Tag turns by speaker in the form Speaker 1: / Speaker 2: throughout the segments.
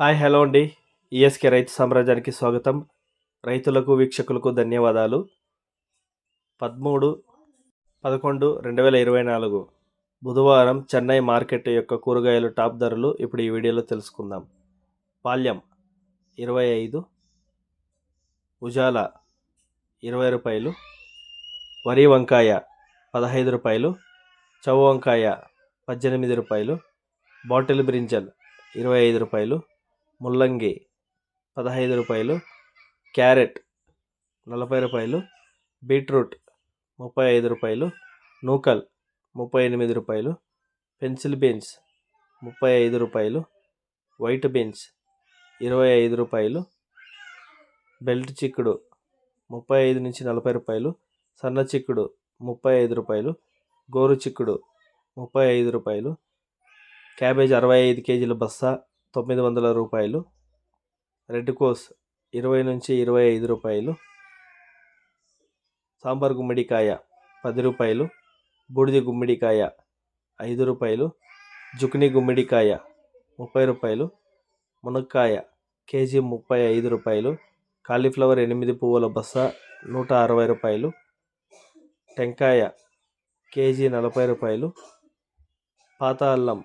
Speaker 1: Hi hello అండి. ESK రైతు సామ్రాజ్యానికి స్వాగతం. రైతులకు వీక్షకులకు ధన్యవాదాలు. పదమూడు పదకొండు రెండు వేల ఇరవై నాలుగు బుధవారం చెన్నై మార్కెట్ యొక్క కూరగాయలు టాప్ ధరలు ఇప్పుడు ఈ వీడియోలో తెలుసుకుందాం. పాల్యం ఇరవై ఐదు ఉజాల ఇరవై రూపాయలు వరి వంకాయ పదహైదు రూపాయలు చౌ వంకాయ పద్దెనిమిది రూపాయలు బాటిల్ బ్రింజల్ ఇరవై ఐదు రూపాయలు ముల్లంగి పదహైదు రూపాయలు క్యారెట్ నలభై రూపాయలు బీట్రూట్ ముప్పై ఐదు రూపాయలు నూకల్ ముప్పై ఎనిమిది రూపాయలు పెన్సిల్ బీన్స్ ముప్పై ఐదు రూపాయలు వైట్ బీన్స్ ఇరవై ఐదు రూపాయలు బెల్ట్ చిక్కుడు ముప్పై ఐదు నుంచి నలభై రూపాయలు సన్న చిక్కుడు ముప్పై ఐదు రూపాయలు గోరు చిక్కుడు ముప్పై ఐదు రూపాయలు క్యాబేజ్ అరవై ఐదు కేజీల బస్తా తొమ్మిది వందల రూపాయలు. రెడ్ కోస్ ఇరవై నుంచి ఇరవై ఐదు రూపాయలు. సాంబార్ గుమ్మడికాయ పది రూపాయలు. బూడిద గుమ్మడికాయ ఐదు రూపాయలు. జుకిని గుమ్మడికాయ ముప్పై రూపాయలు. మునక్కాయ కేజీ ముప్పై ఐదు రూపాయలు. కాలీఫ్లవర్ ఎనిమిది పువ్వుల బస్స నూట అరవై రూపాయలు. టెంకాయ కేజీ నలభై రూపాయలు. పాత అల్లం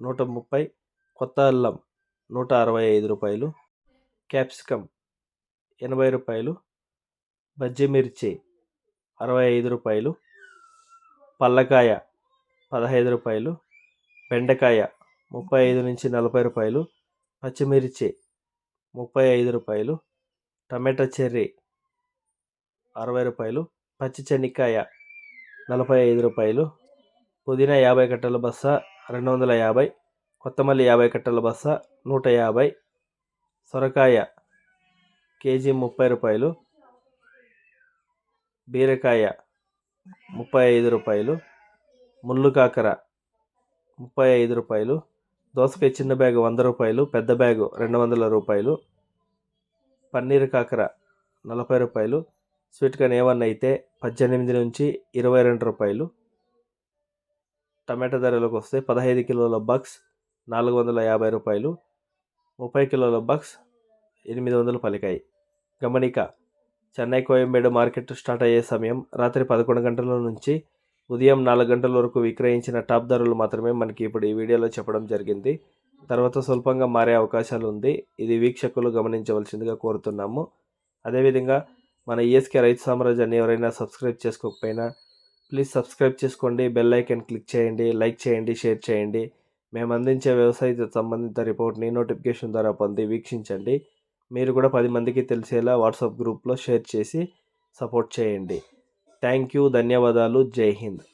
Speaker 1: నూట ముప్పై. కొత్త అల్లం నూట అరవై ఐదు రూపాయలు క్యాప్సికమ్ ఎనభై రూపాయలు బజ్జి మిర్చి అరవై ఐదు రూపాయలు పల్లకాయ పదహైదు రూపాయలు బెండకాయ ముప్పై ఐదు నుంచి నలభై రూపాయలు పచ్చిమిర్చి ముప్పై ఐదు రూపాయలు టమాటా చెర్రీ అరవై రూపాయలు పచ్చి చెనిక్కాయ నలభై ఐదు రూపాయలు పుదీనా యాభై కట్టల బస్స రెండు వందల యాభై కొత్తమల్లి యాభై కట్టల బస్స నూట యాభై. సొరకాయ కేజీ ముప్పై రూపాయలు. బీరకాయ ముప్పై ఐదు రూపాయలు. ముళ్ళు కాకర ముప్పై ఐదు రూపాయలు. దోసకాయ చిన్న బ్యాగు వంద రూపాయలు పెద్ద బ్యాగు రెండు వందల రూపాయలు. పన్నీర్ కాకర నలభై రూపాయలు. స్వీట్ కార్న్ ఏమన్నా అయితే పద్దెనిమిది నుంచి ఇరవై రెండు రూపాయలు. టమాటా ధరలకు వస్తే పదహైదు కిలోల బాక్స్ నాలుగు వందల యాభై రూపాయలు ముప్పై కిలోల బక్స్ ఎనిమిది వందలు పలికాయి. గమనిక చెన్నై కోయంబేడు మార్కెట్ స్టార్ట్ అయ్యే సమయం రాత్రి పదకొండు గంటల నుంచి ఉదయం నాలుగు గంటల వరకు విక్రయించిన టాప్ ధరలు మాత్రమే మనకి ఇప్పుడు ఈ వీడియోలో చెప్పడం జరిగింది. తర్వాత స్వల్పంగా మారే అవకాశాలు ఉంది. ఇది వీక్షకులు గమనించవలసిందిగా కోరుతున్నాము. అదేవిధంగా మన ఈఎస్కే రైతు సామ్రాజ్యాన్ని ఎవరైనా సబ్స్క్రైబ్ చేసుకోకపోయినా ప్లీజ్ సబ్స్క్రైబ్ చేసుకోండి. బెల్ ఐకాన్ క్లిక్ చేయండి లైక్ చేయండి షేర్ చేయండి. మేము అందించే వ్యవసాయ సంబంధిత రిపోర్ట్ని నోటిఫికేషన్ ద్వారా పొంది వీక్షించండి. మీరు కూడా పది మందికి తెలిసేలా వాట్సాప్ గ్రూప్లో షేర్ చేసి సపోర్ట్ చేయండి. థ్యాంక్ యూ ధన్యవాదాలు. జై హింద్.